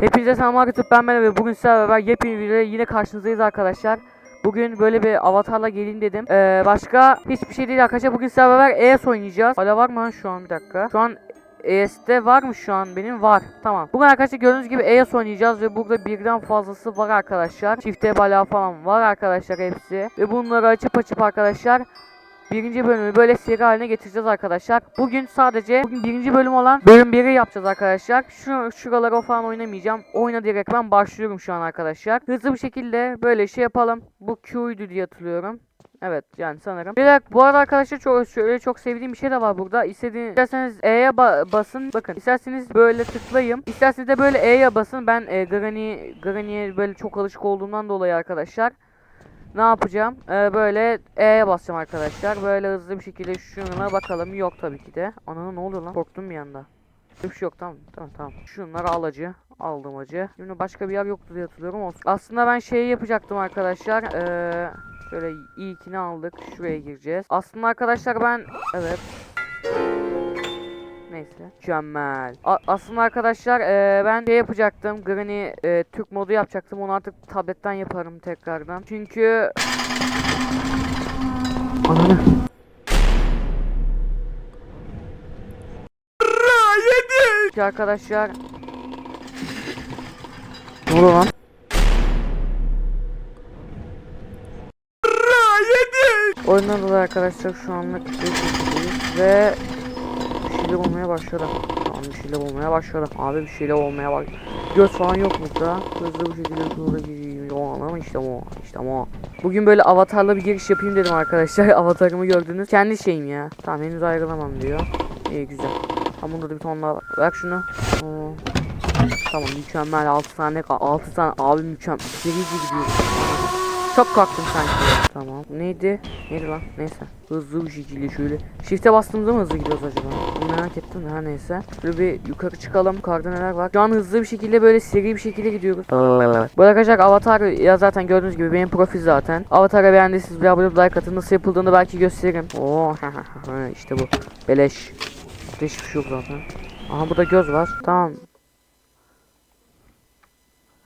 Hepinize selam arkadaşlar ben Melo ve bugün sizlerle beraber yepyeni bir videoyla yine karşınızdayız arkadaşlar. Bugün böyle bir avatarla geleyim dedim. Ee, başka hiçbir şey değil arkadaşlar. Bugün sizlerle beraber ES oynayacağız. Hala var mı lan şu an bir dakika. Şu an ES'te var mı şu an benim? Var. Tamam. Bugün arkadaşlar gördüğünüz gibi ES oynayacağız ve burada birden fazlası var arkadaşlar. Çifte bala falan var arkadaşlar hepsi. Ve bunları açıp açıp arkadaşlar birinci bölümü böyle seri haline getireceğiz arkadaşlar. Bugün sadece bugün birinci bölüm olan bölüm 1'i yapacağız arkadaşlar. Şu şuralara falan oynamayacağım. Oyuna direkt ben başlıyorum şu an arkadaşlar. Hızlı bir şekilde böyle şey yapalım. Bu Q'ydu diye hatırlıyorum. Evet yani sanırım. Bir dakika bu arada arkadaşlar çok şöyle çok sevdiğim bir şey de var burada. İstediğiniz isterseniz E'ye ba- basın. Bakın isterseniz böyle tıklayayım. İsterseniz de böyle E'ye basın. Ben e, Granny böyle çok alışık olduğumdan dolayı arkadaşlar ne yapacağım? Ee, böyle E'ye basacağım arkadaşlar. Böyle hızlı bir şekilde şuna bakalım. Yok tabii ki de. Ana ne oluyor lan? Korktum bir anda. Bir şey yok tamam tamam tamam. Şunları al acı. Aldım acı. Şimdi başka bir yer yoktu diye hatırlıyorum olsun. Aslında ben şeyi yapacaktım arkadaşlar. Ee, şöyle ilkini aldık. Şuraya gireceğiz. Aslında arkadaşlar ben evet. Neyse. Mükemmel. A- aslında arkadaşlar eee, ben şey yapacaktım. Granny eee, Türk modu yapacaktım. Onu artık tabletten yaparım tekrardan. Çünkü... Ananı. Arkadaşlar... Ne oluyor lan? Da arkadaşlar şu anlık ve şeyler olmaya başladı. Tamam bir şeyler olmaya başladı. Abi bir şeyler olmaya bak. Göz falan yok mu da? Hızlı bir şekilde şurada gireyim. Ama işte o. işte o. Bugün böyle avatarla bir giriş yapayım dedim arkadaşlar. Avatarımı gördünüz. Kendi şeyim ya. Tamam henüz ayrılamam diyor. İyi güzel. Tamam bunda da bir ton daha. Bırak şunu. Oo. Tamam mükemmel 6 tane 6 tane abi mükemmel. Serici gidiyor. Çok korktum sanki. Tamam. Neydi? Neydi lan? Neyse. Hızlı şekilde şöyle. Shift'e bastığımızda mı hızlı gidiyoruz acaba? Bunu merak ettim de her neyse. Şöyle bir yukarı çıkalım. Yukarıda neler var? Şu an hızlı bir şekilde böyle seri bir şekilde gidiyoruz. Arkadaşlar avatar ya zaten gördüğünüz gibi benim profil zaten. Avatar'a beğendiyseniz bir abone like atın. Nasıl yapıldığını belki gösteririm. Oo işte bu. Beleş. Hiçbir şey yok zaten. Aha burada göz var. Tamam.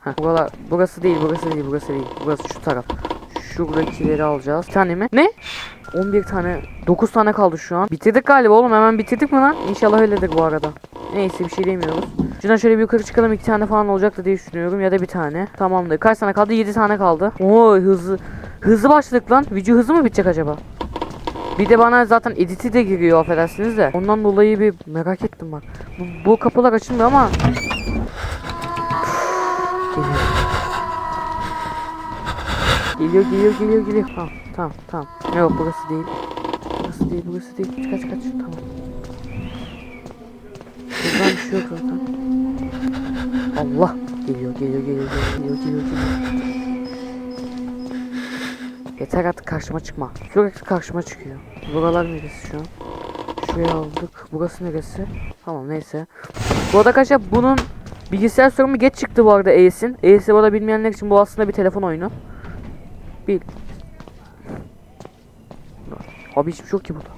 Heh, buralar, burası değil, burası değil, burası değil. Burası şu taraf. Şuradakileri alacağız. Bir tane mi? Ne? 11 tane, 9 tane kaldı şu an. Bitirdik galiba oğlum. Hemen bitirdik mi lan? İnşallah öyledir bu arada. Neyse bir şey demiyoruz. Şuradan şöyle bir yukarı çıkalım. 2 tane falan olacaktı diye düşünüyorum. Ya da bir tane. Tamamdır. Kaç tane kaldı? 7 tane kaldı. Oo hızlı. Hızlı başladık lan. Video hızlı mı bitecek acaba? Bir de bana zaten editi de giriyor affedersiniz de. Ondan dolayı bir merak ettim bak. Bu, bu kapılar açılmıyor ama Geliyor geliyor geliyor geliyor. Tamam tamam tamam. Yok burası değil. Burası değil burası değil. Kaç kaç tamam. Buradan bir şey yok zaten. Allah. Geliyor geliyor geliyor geliyor geliyor geliyor. Yeter artık karşıma çıkma. Sürekli karşıma çıkıyor. Buralar neresi şu an? Şuraya aldık. Burası neresi? Tamam neyse. Bu arada arkadaşlar bunun bilgisayar sorunu geç çıktı bu arada Ace'in. Ace'i bu bilmeyenler için bu aslında bir telefon oyunu. Bil. Abi hiçbir şey yok ki burada.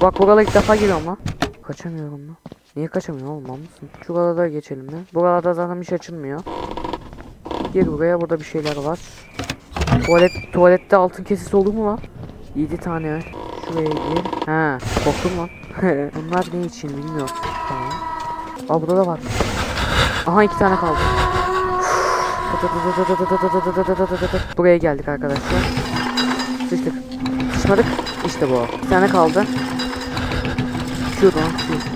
Bak buralara ilk defa giriyorum lan. Kaçamıyorum lan. Niye kaçamıyorum oğlum mısın? Şuralarda geçelim de. Buralarda zaten bir şey açılmıyor. Gir buraya burada bir şeyler var. Tuvalet, tuvalette altın kesesi olur mu lan? 7 tane. Şuraya gir. He, korktum lan. Bunlar ne için bilmiyorum. Tamam. Aa burada da var. Aha iki tane kaldı. Buraya geldik arkadaşlar. Sıçtık. Sıçmadık. İşte bu. Bir tane kaldı. Şuradan. Şu.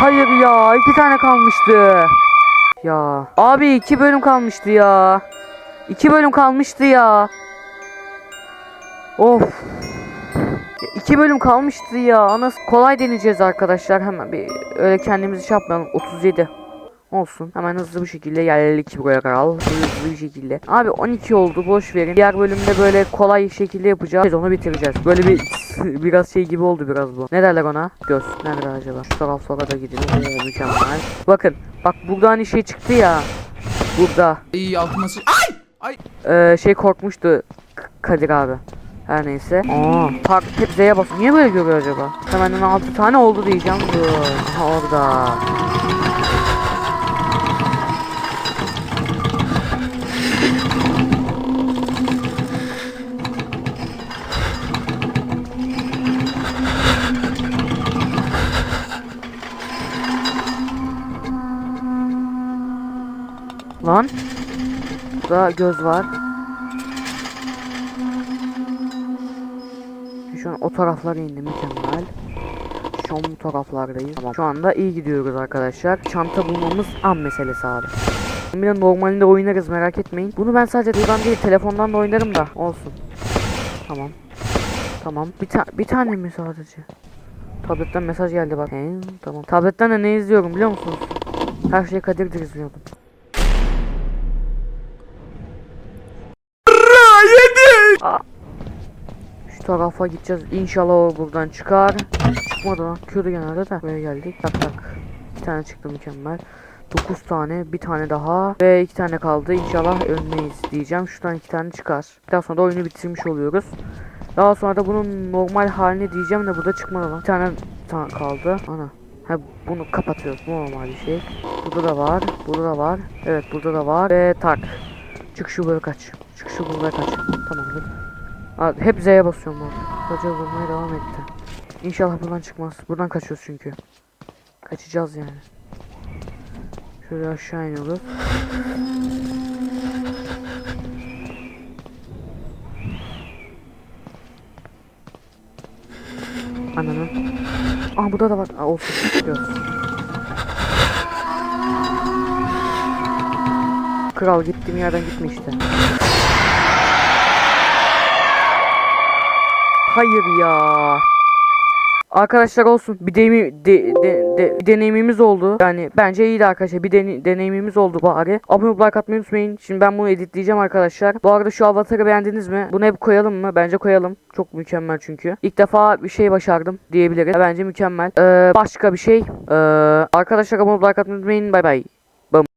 Hayır ya. iki tane kalmıştı. Ya. Abi iki bölüm kalmıştı ya. İki bölüm kalmıştı ya. Of. İki bölüm kalmıştı ya. Anas kolay deneyeceğiz arkadaşlar. Hemen bir öyle kendimizi şey yapmayalım. 37. Olsun. Hemen hızlı bir şekilde geldik buraya kral. Hızlı bir şekilde. Abi 12 oldu. Boş verin. Diğer bölümde böyle kolay şekilde yapacağız. Onu bitireceğiz. Böyle bir biraz şey gibi oldu biraz bu. Ne derler ona? Göz. Nerede acaba? Şu taraflara da gidelim. Oo, mükemmel. Bakın. Bak burada hani şey çıktı ya. Burada. İyi altıma sı- Ay! Ay! Ee, şey korkmuştu Kadir abi. Her neyse. Aa, park hep Z'ye bas. Niye böyle görüyor acaba? Hemen 6 tane oldu diyeceğim. Dur. Orada. Lan. Burada göz var. O taraflara indi mükemmel. Şu an bu taraflardayız. Tamam. Şu anda iyi gidiyoruz arkadaşlar. Çanta bulmamız an meselesi abi. Bir de normalinde oynarız merak etmeyin. Bunu ben sadece buradan değil telefondan da oynarım da olsun. Tamam. Tamam. Bir, ta bir tane mi sadece? Tabletten mesaj geldi bak. He, tamam. Tabletten de ne izliyorum biliyor musunuz? Her şeyi Kadir'dir izliyordum. Aa. Tarafa gideceğiz. İnşallah o buradan çıkar. Çıkmadı lan. Çıkıyordu genelde de. Buraya geldik. Tak tak. Bir tane çıktı mükemmel. 9 tane. Bir tane daha. Ve 2 tane kaldı. İnşallah ölmeyiz diyeceğim. Şuradan 2 tane çıkar. Daha sonra da oyunu bitirmiş oluyoruz. Daha sonra da bunun normal halini diyeceğim de burada çıkmadı lan. Bir tane ta kaldı. Ana. Ha bunu kapatıyoruz. Bu normal bir şey. Burada da var. Burada da var. Evet burada da var. Ve tak. Çık şu böyle kaç. Çık şu buraya kaç. Tamamdır. Hep Z'ye basıyorum bu. Hoca vurmaya devam etti. İnşallah buradan çıkmaz. Buradan kaçıyoruz çünkü. Kaçacağız yani. Şöyle aşağı iniyoruz. Ananın. Aa burada da var. Aa, olsun. Çıkıyoruz. Kral gittiğim yerden gitme işte. Hayır ya. Arkadaşlar olsun. Bir deneyimi, de, de- de- deneyimimiz oldu. Yani bence iyiydi arkadaşlar. Bir dene- deneyimimiz oldu bari. Abone olup like atmayı unutmayın. Şimdi ben bunu editleyeceğim arkadaşlar. Bu arada şu avatarı beğendiniz mi? Bunu hep koyalım mı? Bence koyalım. Çok mükemmel çünkü. İlk defa bir şey başardım diyebiliriz. Bence mükemmel. Ee, başka bir şey. Ee, arkadaşlar abone olup like atmayı unutmayın. Bay bay.